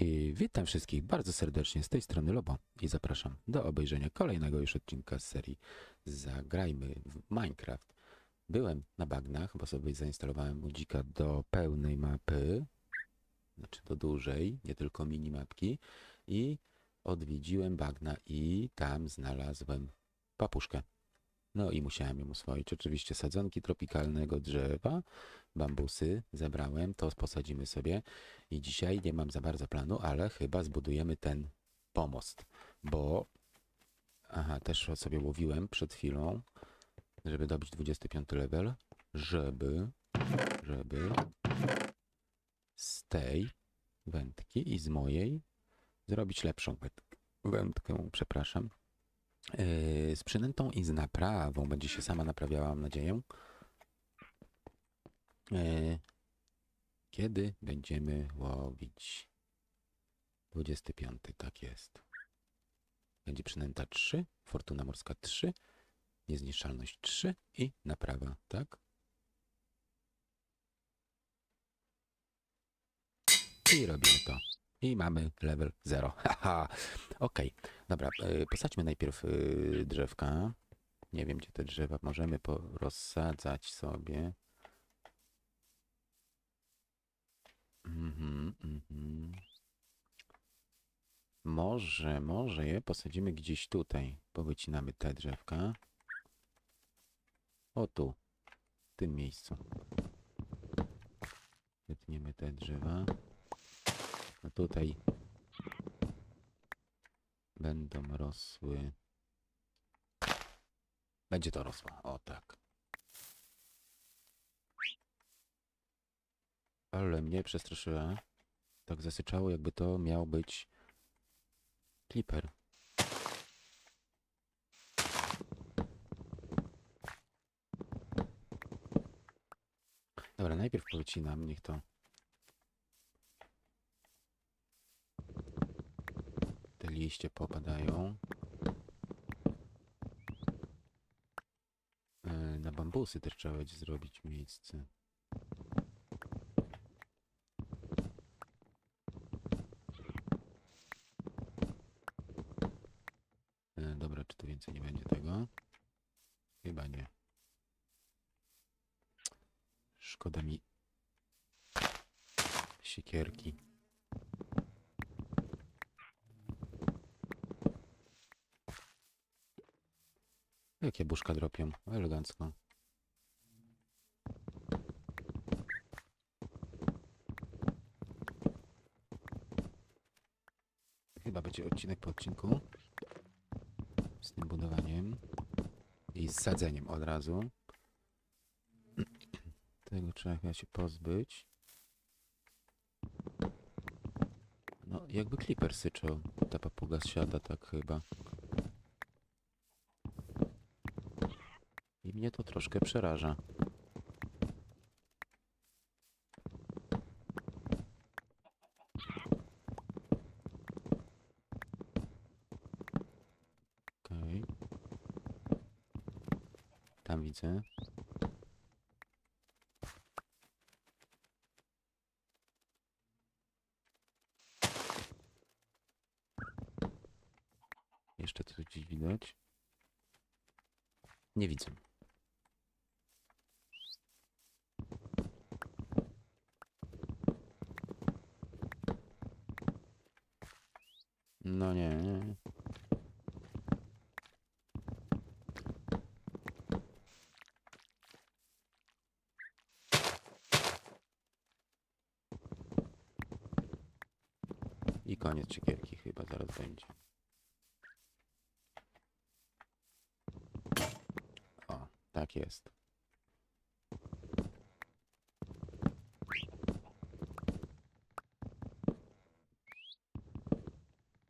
I witam wszystkich bardzo serdecznie z tej strony Lobo i zapraszam do obejrzenia kolejnego już odcinka z serii Zagrajmy w Minecraft. Byłem na bagnach, bo sobie zainstalowałem modzika do pełnej mapy, znaczy do dużej, nie tylko minimapki i odwiedziłem bagna i tam znalazłem papuszkę. No i musiałem ją uswoić. Oczywiście sadzonki tropikalnego drzewa, bambusy zebrałem, to posadzimy sobie. I dzisiaj nie mam za bardzo planu, ale chyba zbudujemy ten pomost, bo aha, też sobie łowiłem przed chwilą, żeby dobić 25 level, żeby żeby z tej wędki i z mojej zrobić lepszą wędkę, przepraszam, z przynętą i z naprawą. Będzie się sama naprawiała, mam nadzieję. Yy, kiedy będziemy łowić? 25, tak jest. Będzie przynęta 3, fortuna morska 3, niezniszczalność 3 i naprawa, tak? I robimy to. I mamy level 0. Haha. Okej, dobra. y, Posadźmy najpierw y, drzewka. Nie wiem, gdzie te drzewa możemy rozsadzać sobie. Mhm, mhm. Może, może je posadzimy gdzieś tutaj. Powycinamy te drzewka. O tu, w tym miejscu. Wytniemy te drzewa. A tutaj będą rosły. Będzie to rosło. O tak. Ale mnie przestraszyła. Tak zasyczało, jakby to miał być Clipper. Dobra, najpierw powycinam, niech to... liście popadają. E, Na bambusy też trzeba będzie zrobić miejsce. E, Dobra, czy tu więcej nie będzie tego? Chyba nie. Szkoda mi siekierki. Jakie buszka dropią? Elegancko. Chyba będzie odcinek po odcinku z tym budowaniem i z sadzeniem od razu. Tego trzeba chyba się pozbyć. No, jakby Clipper syczał. Ta papuga siada tak chyba. Mnie to troszkę przeraża. Okej. Tam widzę. Jeszcze coś widać? Nie widzę. No nie, nie. I koniec siekierki chyba zaraz będzie. O, tak jest.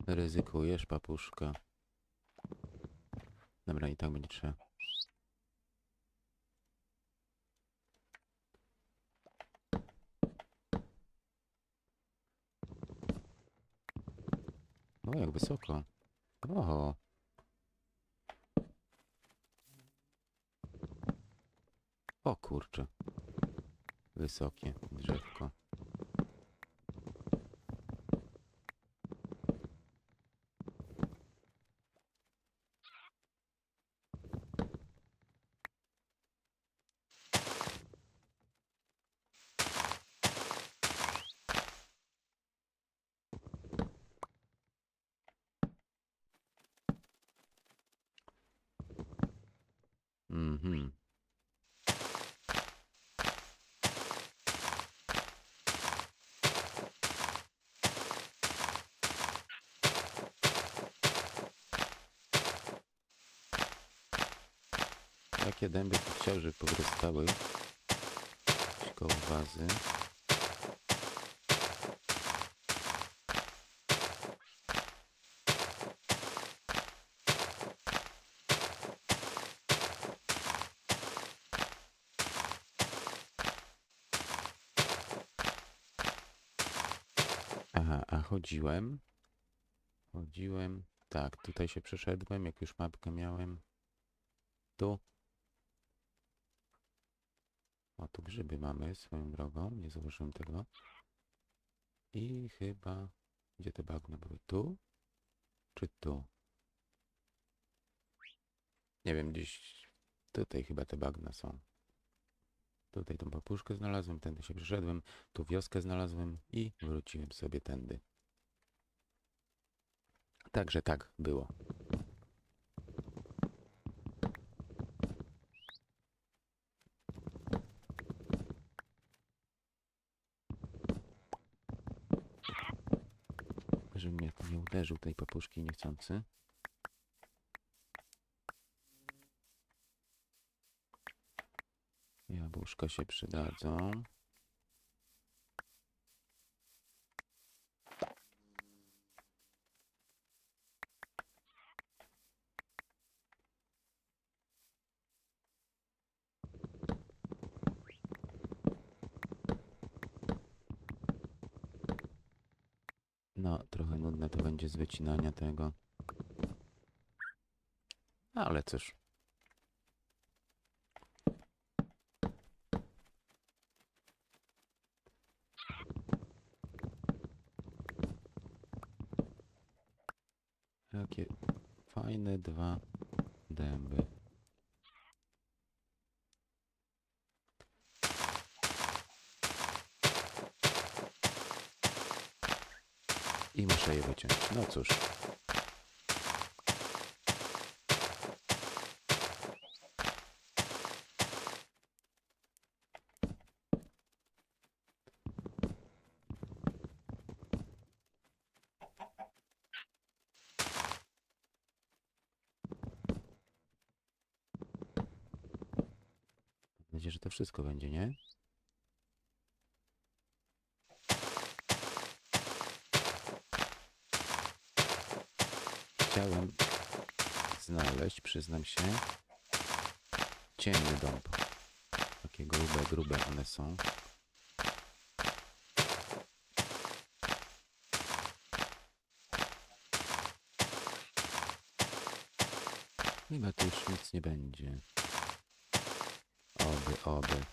Ryzykujesz, papuszka. Dobra, i tak będzie trzeba. O, jak wysoko. Oho. O kurczę. Wysokie drzewko. Takie dęby żeby powrastały koło wazy. Aha, a chodziłem. Chodziłem. Tak, tutaj się przeszedłem, jak już mapkę miałem. Tu. O, tu grzyby mamy swoją drogą. Nie zauważyłem tego. I chyba... Gdzie te bagna były? Tu? Czy tu? Nie wiem, gdzieś... Tutaj chyba te bagna są. Tutaj tą papuszkę znalazłem, tędy się przeszedłem. Tu wioskę znalazłem i wróciłem sobie tędy. Także tak było. Żeby mnie tu nie uderzył tej papuszki niechcący. Jabłuszka się przydadzą. No, trochę nudne to będzie z wycinania tego. Ale cóż. Jakie fajne dwa dęby. I muszę je wyciąć. No cóż. Mam nadzieję, że to wszystko będzie, nie? Przyznam się, ciemny dąb. Takie grube, grube one są. Chyba tu już nic nie będzie. Oby, oby.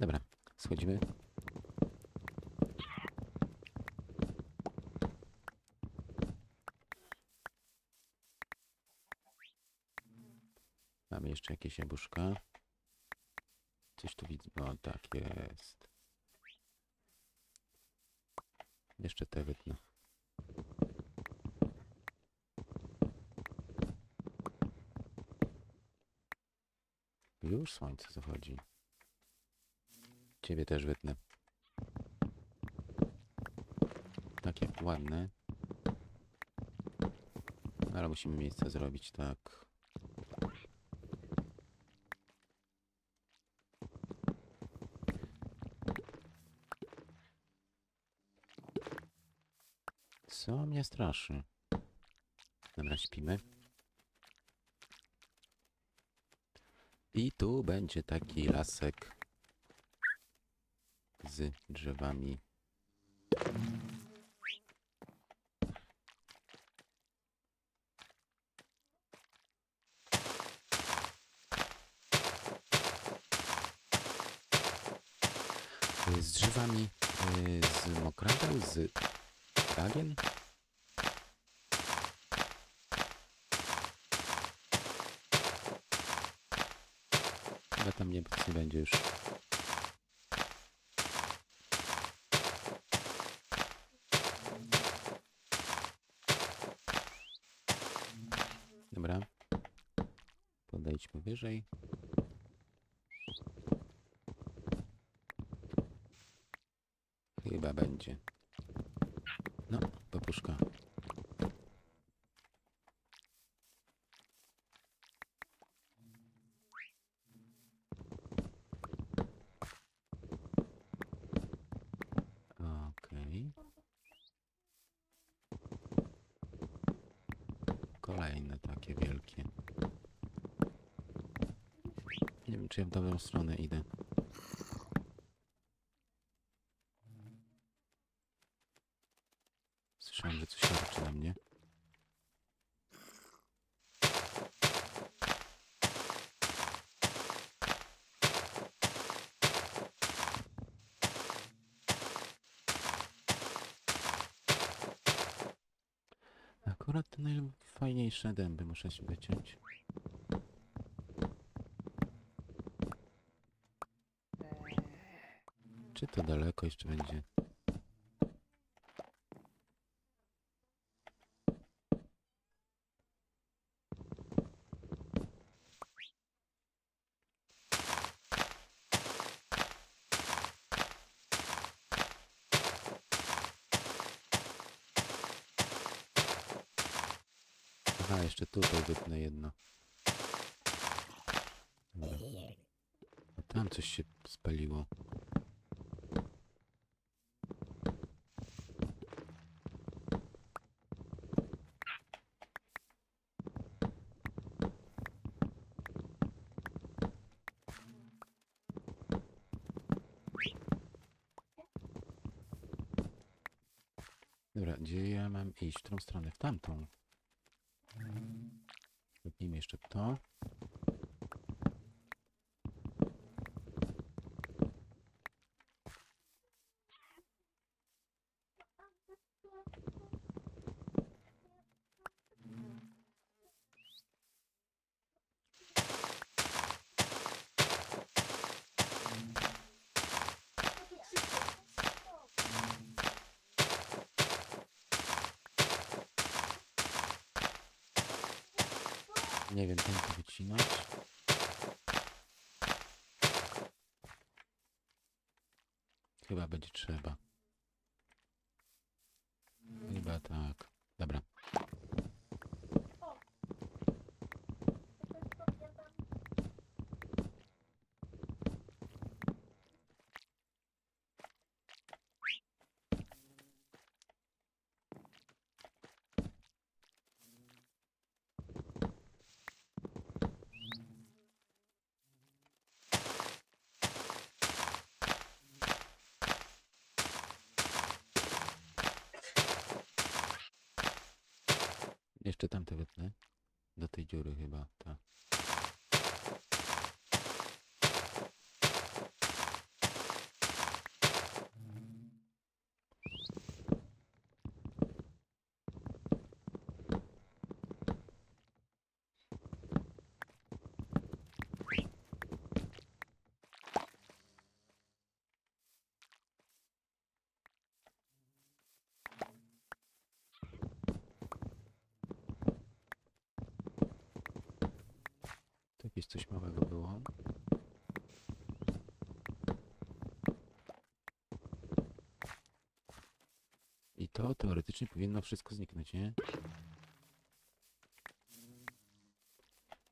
Dobra, schodzimy. Mamy jeszcze jakieś jabłuszka. Coś tu widzę. O, tak jest. Jeszcze te wytnę. Już słońce zachodzi. Ciebie też wytnę. Takie ładne. Ale musimy miejsce zrobić, tak. Co mnie straszy? Dobra, śpimy. I tu będzie taki lasek z drzewami. Y, Z drzewami y, z mokradeł, z bagien. Chyba tam nie, nic nie będzie już. Dobra. Podejdźmy wyżej. Chyba będzie. No, papuszka. Ja w dobrą stronę idę. Słyszałem, że coś warczy na mnie. Akurat te najfajniejsze dęby muszę się wyciąć. Czy to daleko jeszcze będzie? Aha, jeszcze tutaj wypnę jedno. Dobra. A tam coś się spaliło. Dobra, gdzie ja mam iść? W którą stronę? W tamtą. Wypnijmy jeszcze to. Nie wiem, ten to wycinać. Chyba będzie trzeba. Chyba tak. Dobra. Jeszcze tamte wytnę. Do tej dziury chyba, ta. Jakieś coś małego było. I to teoretycznie powinno wszystko zniknąć, nie?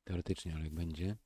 Teoretycznie, ale jak będzie.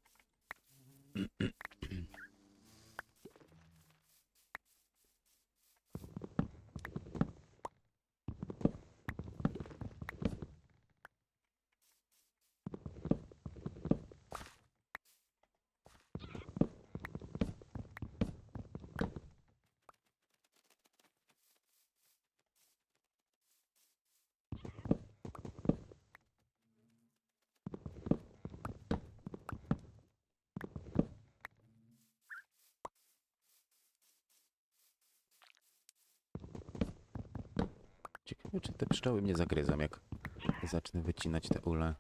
Ciekawe, czy te pszczoły mnie zagryzą, jak zacznę wycinać te ule.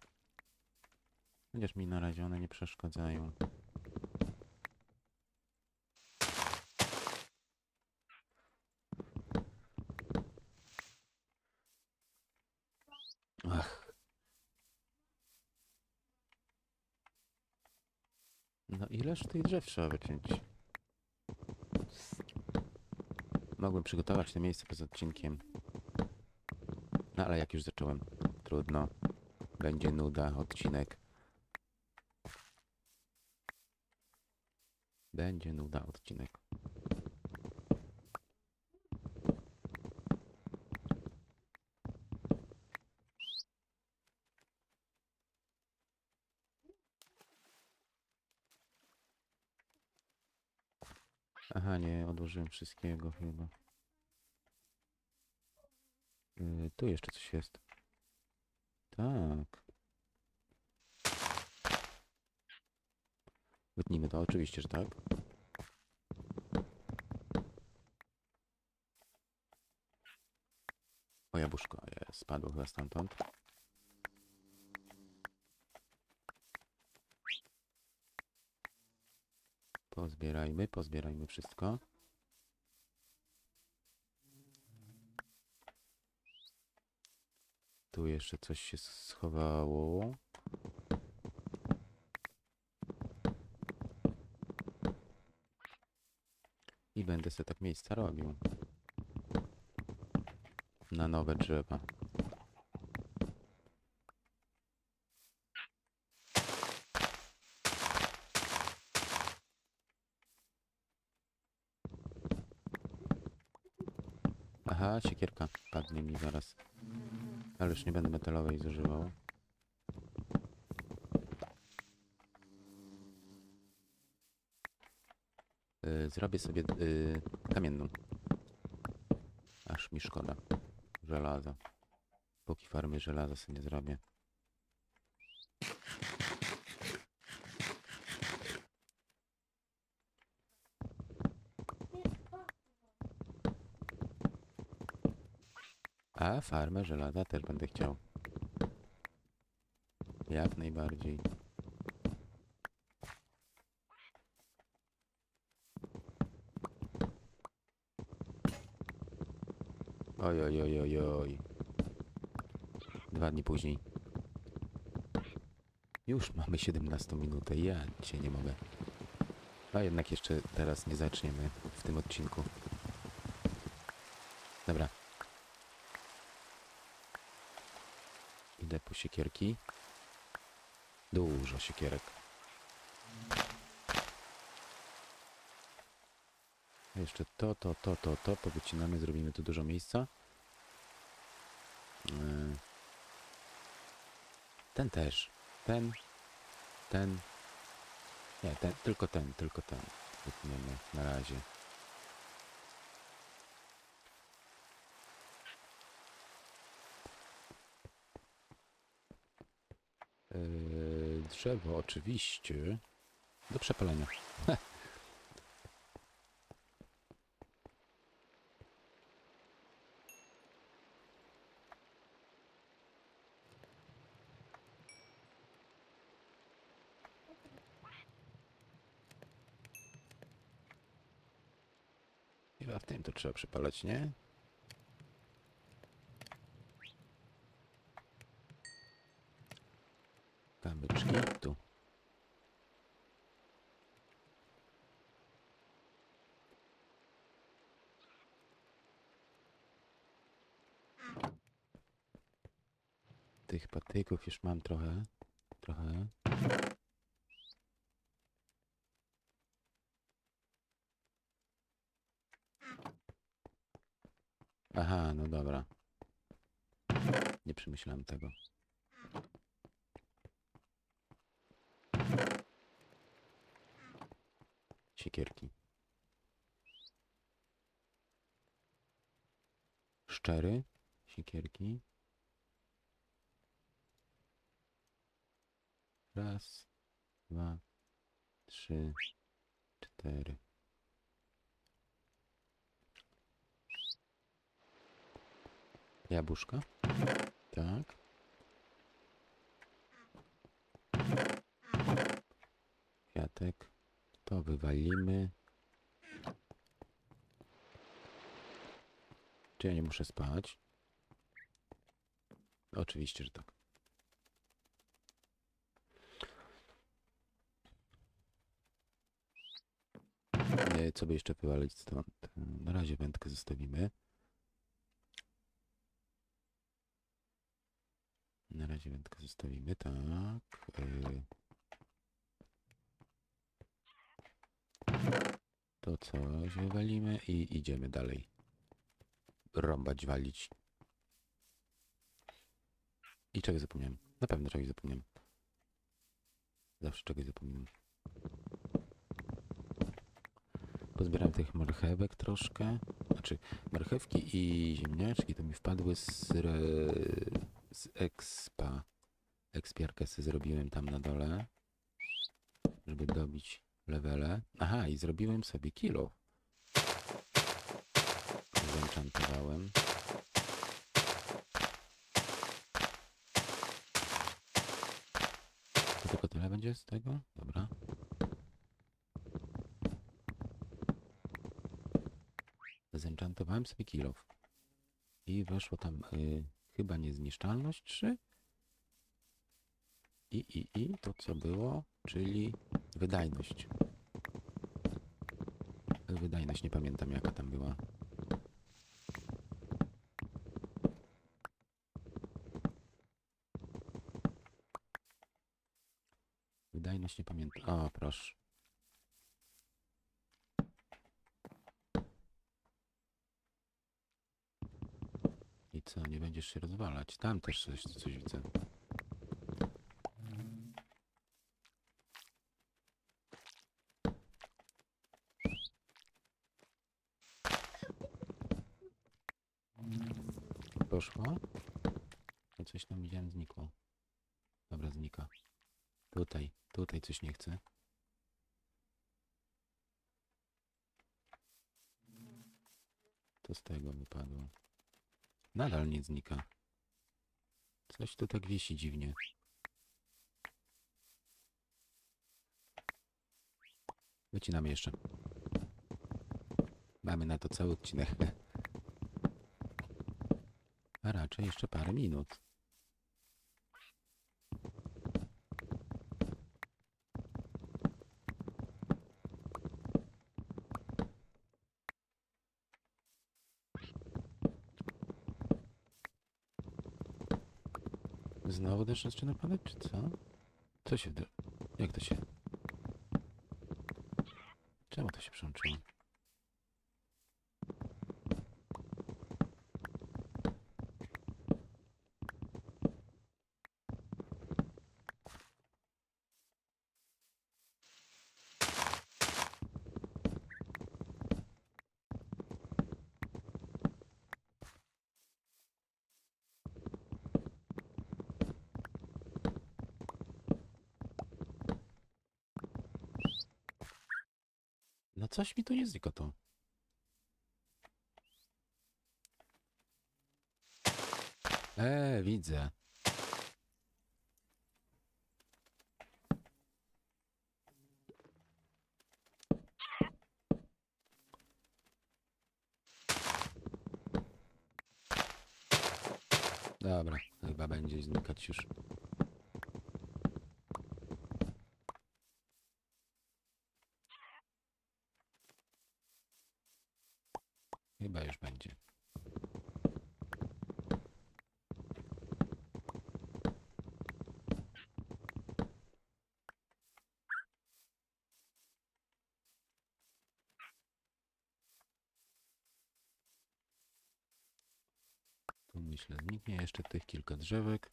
Chociaż mi na razie one nie przeszkadzają. Ach. No ileż tych drzew trzeba wyciąć? Mogłem przygotować to miejsce przed odcinkiem. No ale jak już zacząłem, trudno. Będzie nuda, odcinek. Będzie nuda, odcinek. Aha, nie, odłożyłem wszystkiego chyba. Yy, tu jeszcze coś jest. Tak. Wytnijmy to, oczywiście, że tak. O jabłuszko, spadło chyba stamtąd. Pozbierajmy, pozbierajmy wszystko. Tu jeszcze coś się schowało. I będę sobie tak miejsca robił. Na nowe drzewa. Aha, siekierka padnie mi zaraz. Ale już nie będę metalowej zużywał. Yy, zrobię sobie yy, kamienną. Aż mi szkoda żelaza. Póki farmy żelaza sobie nie zrobię. A farmę żelaza też będę chciał. Jak najbardziej. Oj, oj, oj, oj, oj. Dwa dni później. Już mamy 17 minutę. Ja cię nie mogę. A jednak jeszcze teraz nie zaczniemy w tym odcinku. Dobra. Po siekierki. Dużo siekierek. Jeszcze to, to, to, to, to. Powycinamy, zrobimy tu dużo miejsca. Yy. Ten też. Ten. Ten. Nie, ten, tylko ten, tylko ten. Wytniemy na razie. Drzewo oczywiście do przepalenia. Chyba w tym to trzeba przepalać, nie? Kamyczki tu. Tych patyków już mam trochę. Trochę. Aha, no dobra. Nie przemyślałem tego. Siekierki. Szczery. Siekierki. Raz, dwa, trzy, cztery. Jabłuszka. Tak. Kwiatek. To wywalimy. Czy ja nie muszę spać? Oczywiście, że tak. Co by jeszcze wywalić stąd? Na razie wędkę zostawimy. Na razie wędkę zostawimy, tak. y. To coś wywalimy i idziemy dalej. Rąbać, walić. I czegoś zapomniałem. Na pewno czegoś zapomniałem. Zawsze czegoś zapomniałem. Pozbieram tych marchewek troszkę. Znaczy, marchewki i ziemniaczki to mi wpadły z, re... z expa. Ekspiarkę sobie zrobiłem tam na dole, żeby dobić levele. Aha, i zrobiłem sobie kilo. Zenchantowałem. To tylko tyle będzie z tego? Dobra. Zenchantowałem sobie kilof. I weszło tam y, chyba niezniszczalność 3. I, i, i to co było, czyli wydajność. Wydajność, nie pamiętam jaka tam była. Wydajność nie pamiętam. O, proszę. I co, nie będziesz się rozwalać? Tam też coś, coś widzę. Poszło? No coś tam widziałem znikło. Dobra, znika. Tutaj, tutaj coś nie chce. To z tego wypadło. Nadal nie znika. Coś tu tak wisi dziwnie. Wycinamy jeszcze. Mamy na to cały odcinek. A raczej jeszcze parę minut. Znowu deszcz zaczyna padać, czy co? Co się... Jak to się... Czemu to się przełączyło? No coś mi tu nie znika to. E, widzę. Dobra, chyba będzie znikać już. Chyba już będzie. Tu myślę zniknie jeszcze tych kilka drzewek.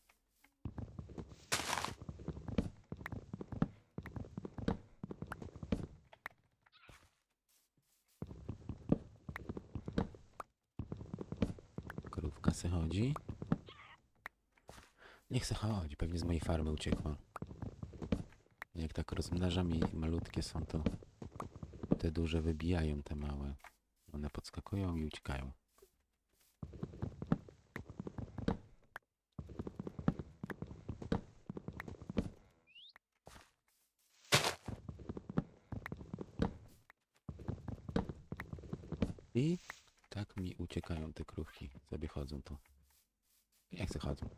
Krówka se chodzi. Niech se chodzi, pewnie z mojej farmy uciekła. Jak tak rozmnażam i malutkie są, to te duże wybijają te małe. One podskakują i uciekają. I tak mi uciekają te krówki. Sobie chodzą tu. Jak se chodzą.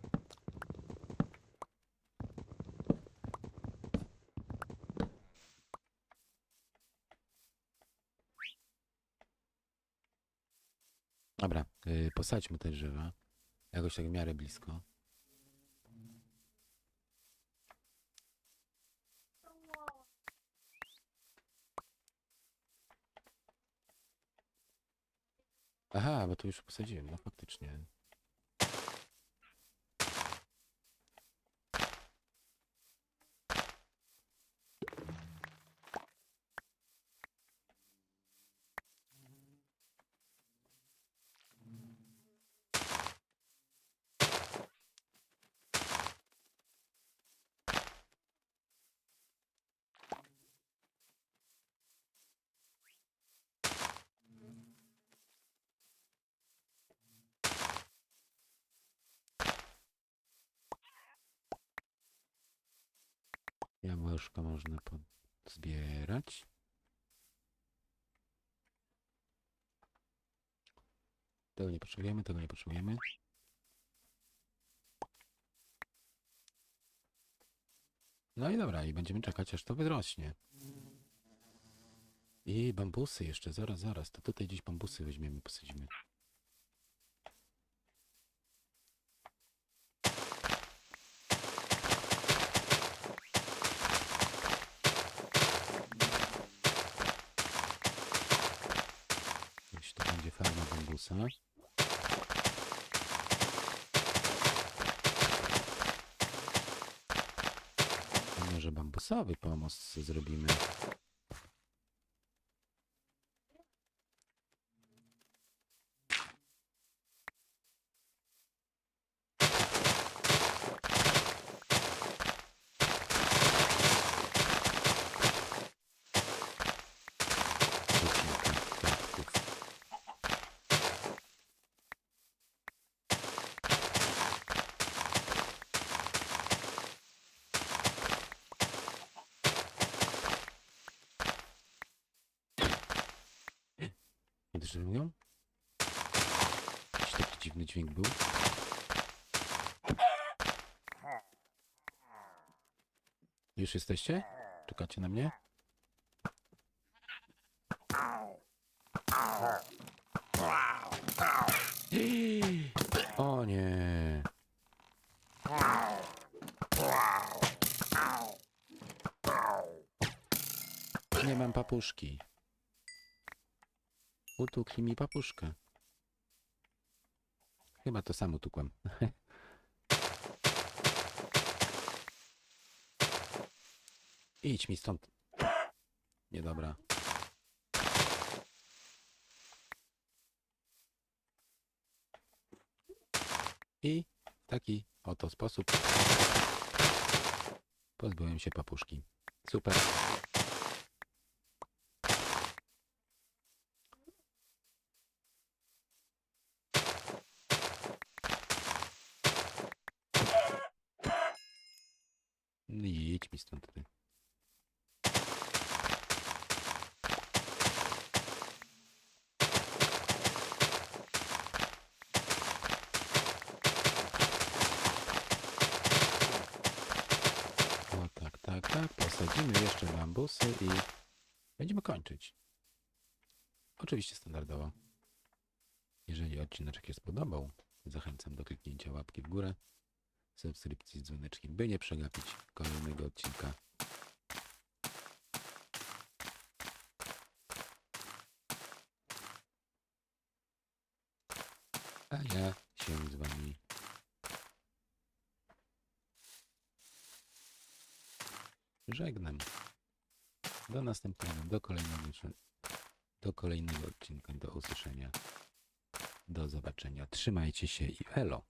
Dobra, yy, posadźmy te drzewa. Jakoś tak w miarę blisko. Aha, bo to już posadziłem, no faktycznie. Łóżko można zbierać. Tego nie potrzebujemy, tego nie potrzebujemy. No i dobra, i będziemy czekać, aż to wydrośnie. I bambusy jeszcze, zaraz, zaraz. To tutaj gdzieś bambusy weźmiemy, posadzimy. Jeśli to będzie farma bambusa. A może bambusowy pomost zrobimy? Już jesteście? Czekacie na mnie? O nie. Nie mam papuszki. Utukli mi papuszkę. Chyba to samo tukłem. Idź mi stąd. Niedobra. I w taki oto sposób pozbyłem się papuszki. Super. No i idź mi stąd ty. O tak, tak, Posadzimy jeszcze bambusy i będziemy kończyć. Oczywiście standardowo. Jeżeli odcinek się spodobał, zachęcam do kliknięcia łapki w górę, subskrypcji z dzwoneczkiem, by nie przegapić kolejnego odcinka. A ja się z wami żegnam. Do następnego, do kolejnego, do kolejnego odcinka, do usłyszenia. Do zobaczenia. Trzymajcie się i elo.